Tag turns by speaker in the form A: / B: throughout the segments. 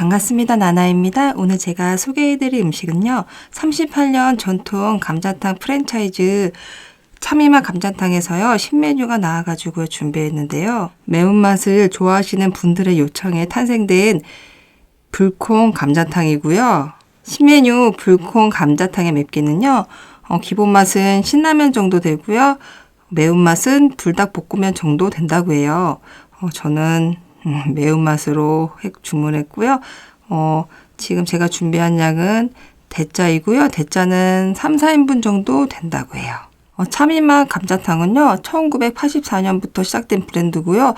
A: 반갑습니다. 나나입니다. 오늘 제가 소개해드릴 음식은요. 38년 전통 감자탕 프랜차이즈 참이맛 감자탕에서요. 신메뉴가 나와가지고 준비했는데요. 매운맛을 좋아하시는 분들의 요청에 탄생된 불콩 감자탕이고요. 신메뉴 불콩 감자탕의 맵기는요. 어, 기본 맛은 신라면 정도 되고요. 매운맛은 불닭볶음면 정도 된다고 해요. 어, 저는 음, 매운맛으로 해- 주문했고요. 어, 지금 제가 준비한 양은 대짜이고요. 대짜는 3, 4인분 정도 된다고 해요. 어, 참이맛 감자탕은요. 1984년부터 시작된 브랜드고요.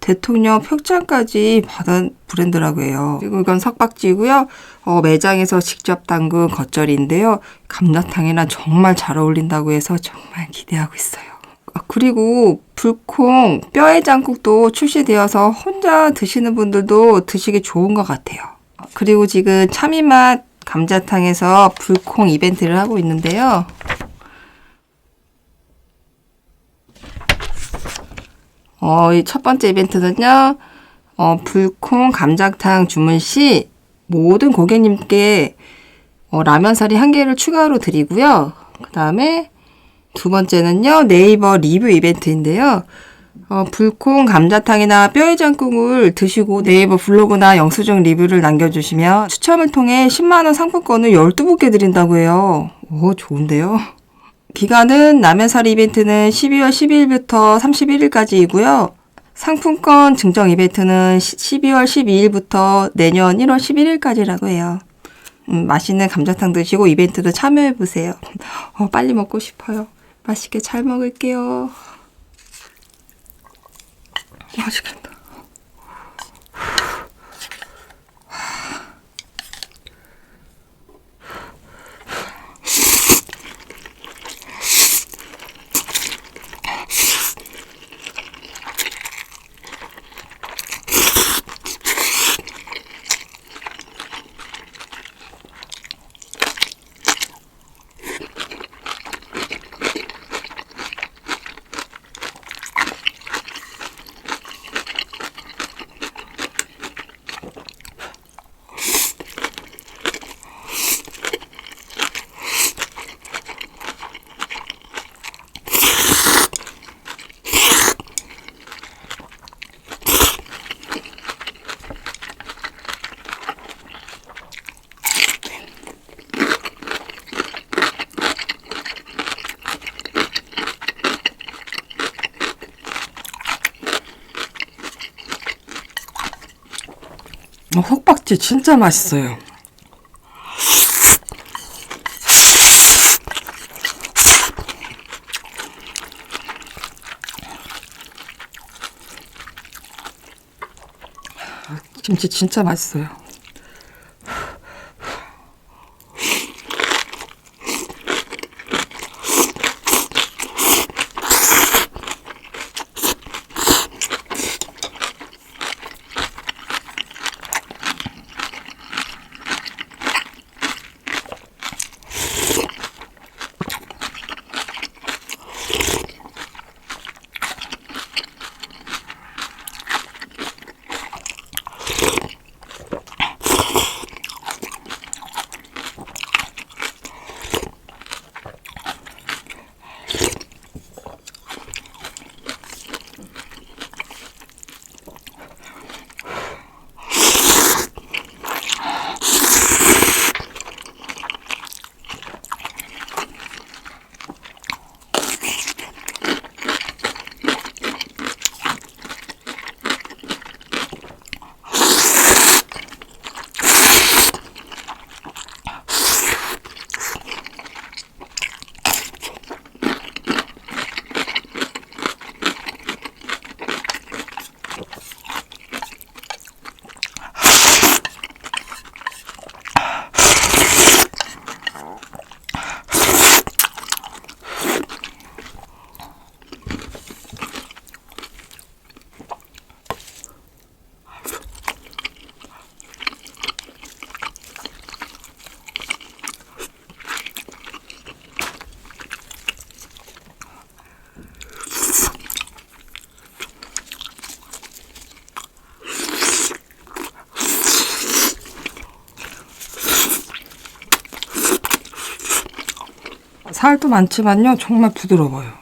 A: 대통령 표창까지 받은 브랜드라고 해요. 그리고 이건 석박지고요. 어, 매장에서 직접 담근 겉절이인데요. 감자탕이랑 정말 잘 어울린다고 해서 정말 기대하고 있어요. 아, 그리고 불콩 뼈해장국도 출시되어서 혼자 드시는 분들도 드시기 좋은 것 같아요. 그리고 지금 참이맛 감자탕에서 불콩 이벤트를 하고 있는데요. 어, 이 첫 번째 이벤트는요, 어, 불콩 감자탕 주문 시 모든 고객님께 어, 라면사리 한 개를 추가로 드리고요. 그 다음에 두 번째는요, 네이버 리뷰 이벤트인데요. 어, 불콩 감자탕이나 뼈해장국을 드시고 네이버 블로그나 영수증 리뷰를 남겨주시면 추첨을 통해 10만원 상품권을 12분께 드린다고 해요. 오, 좋은데요? 기간은 라면사리 이벤트는 12월 12일부터 31일까지이고요. 상품권 증정 이벤트는 12월 12일부터 내년 1월 11일까지라고 해요. 음, 맛있는 감자탕 드시고 이벤트도 참여해보세요. 어, 빨리 먹고 싶어요. 맛있게 잘 먹을게요. 맛있겠다. 헛박지 진짜 맛있어요. 김치 진짜 맛있어요. 살도 많지만요. 정말 부드러워요.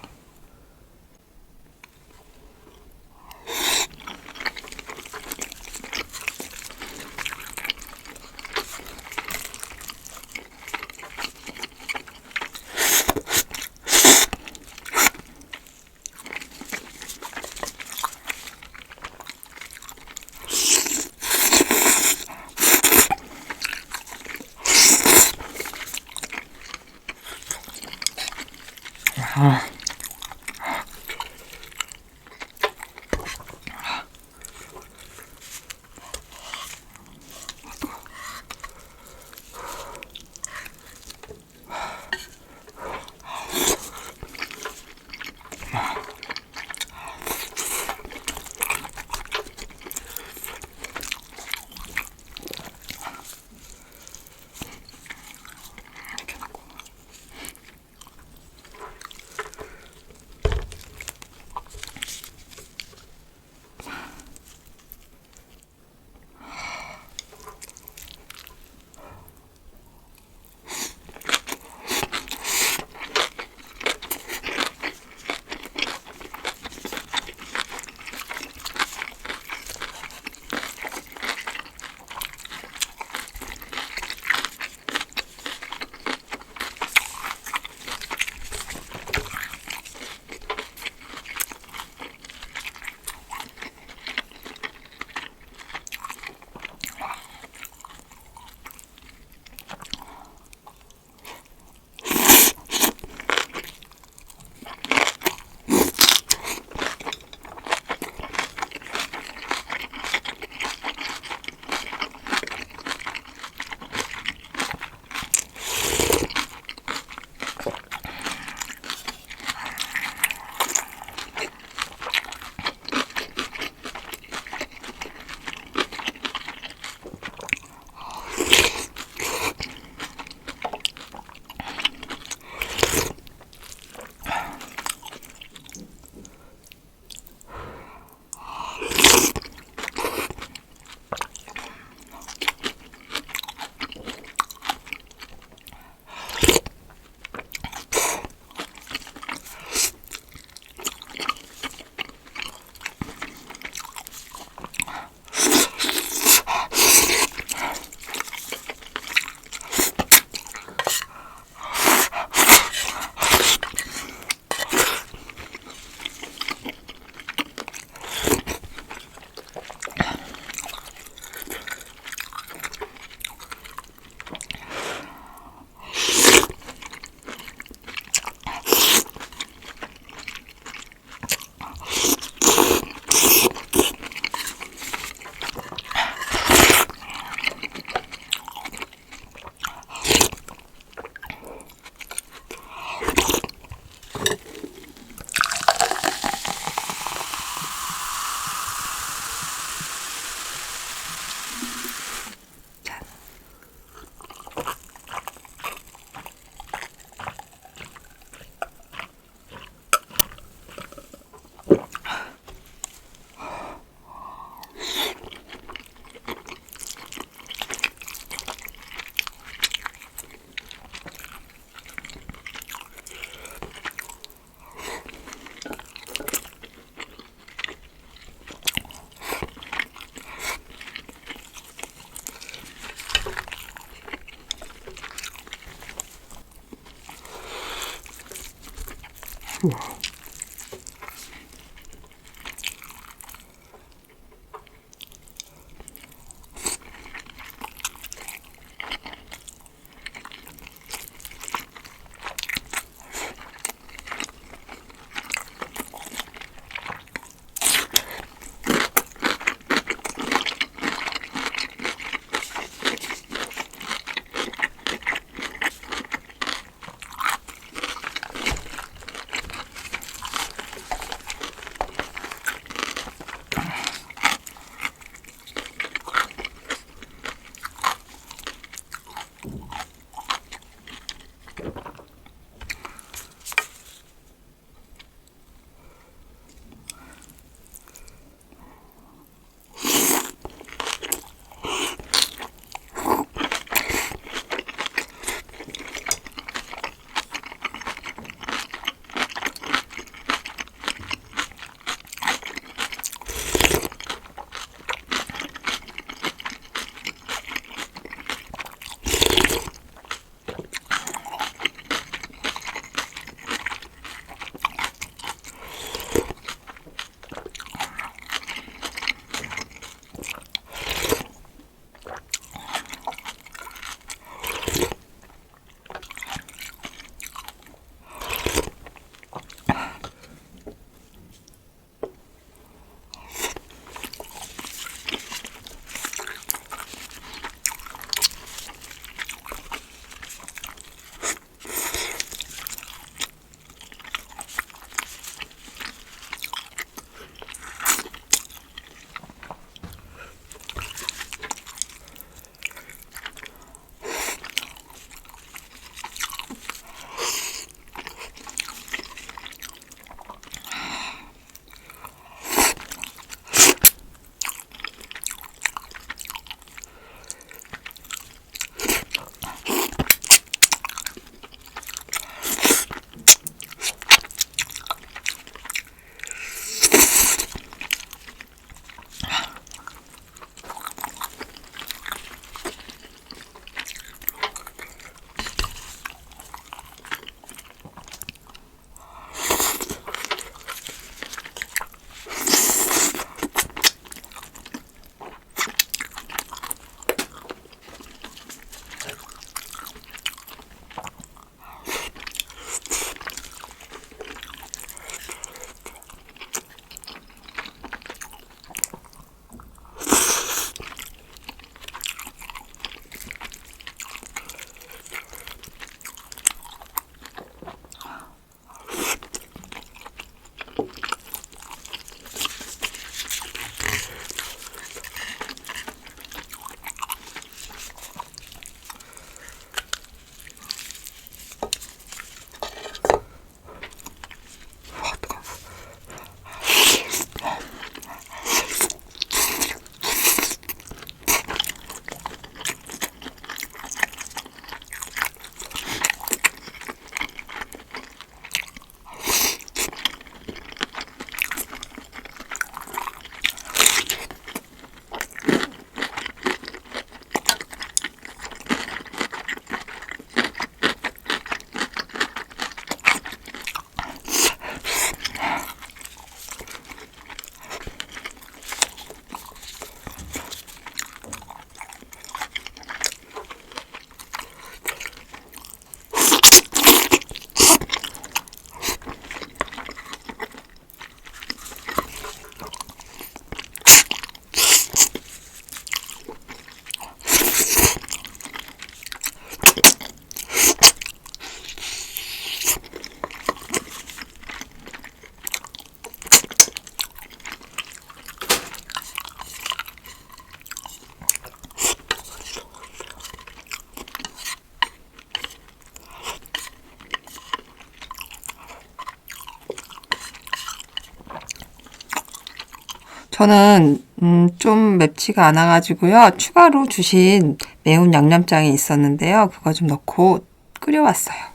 A: 저는 음, 좀 맵지가 않아가지고요. 추가로 주신 매운 양념장이 있었는데요. 그거 좀 넣고 끓여왔어요.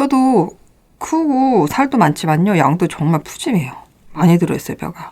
A: 뼈도 크고 살도 많지만요. 양도 정말 푸짐해요. 많이 들어있어요, 뼈가.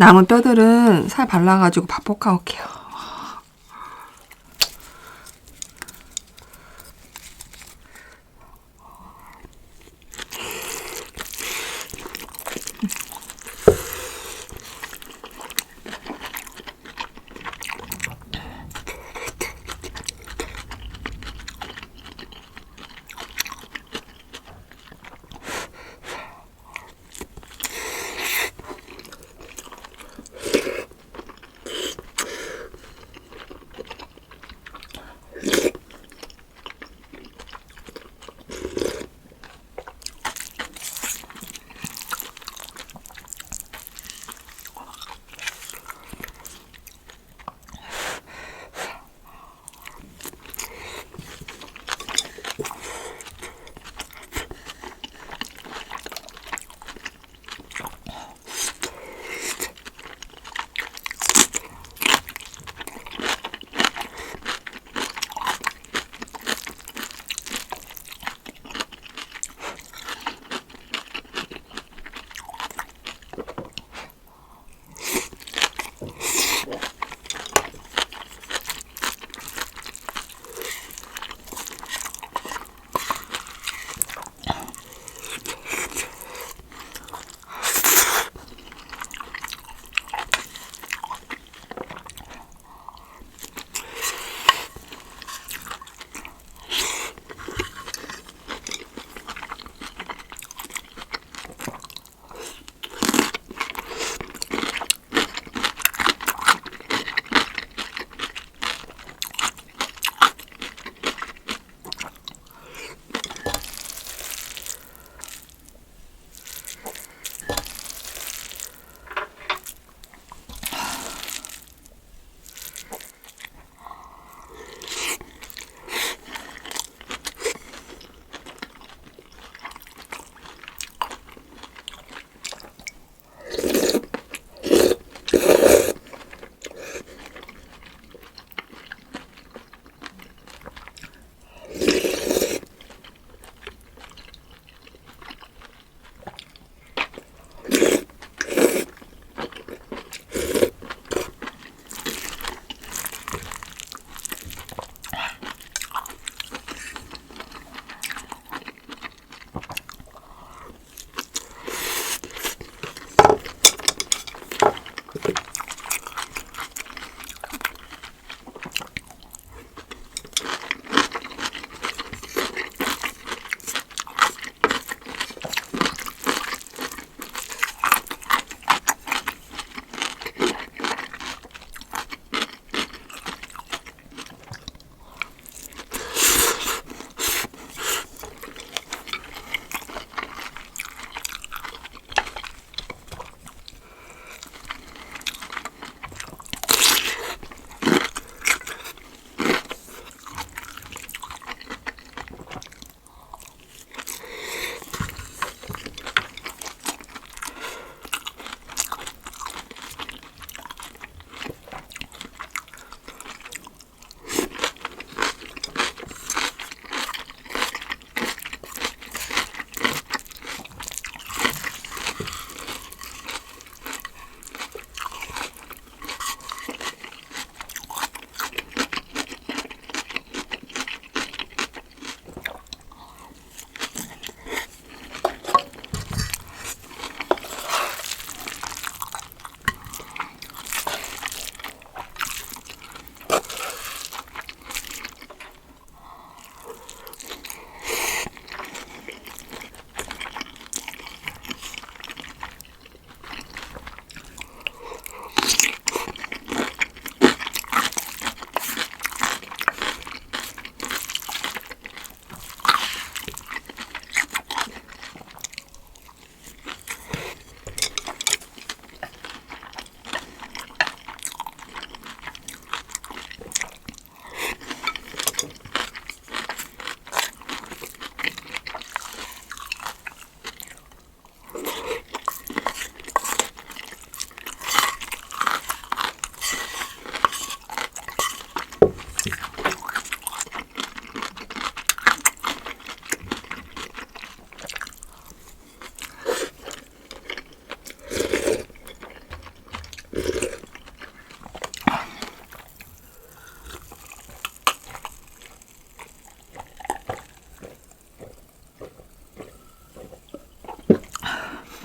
A: 남은 뼈들은 살 발라가지고 밥 볶아 올게요.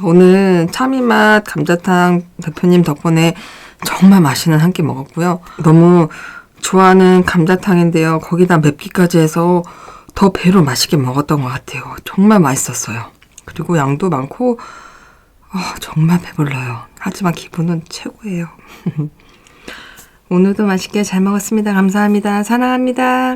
A: 오늘 참이맛 감자탕 대표님 덕분에 정말 맛있는 한 끼 먹었고요. 너무 좋아하는 감자탕인데요. 거기다 맵기까지 해서 더 배로 맛있게 먹었던 것 같아요. 정말 맛있었어요. 그리고 양도 많고 아, 정말 배불러요. 하지만 기분은 최고예요. 오늘도 맛있게 잘 먹었습니다. 감사합니다. 사랑합니다.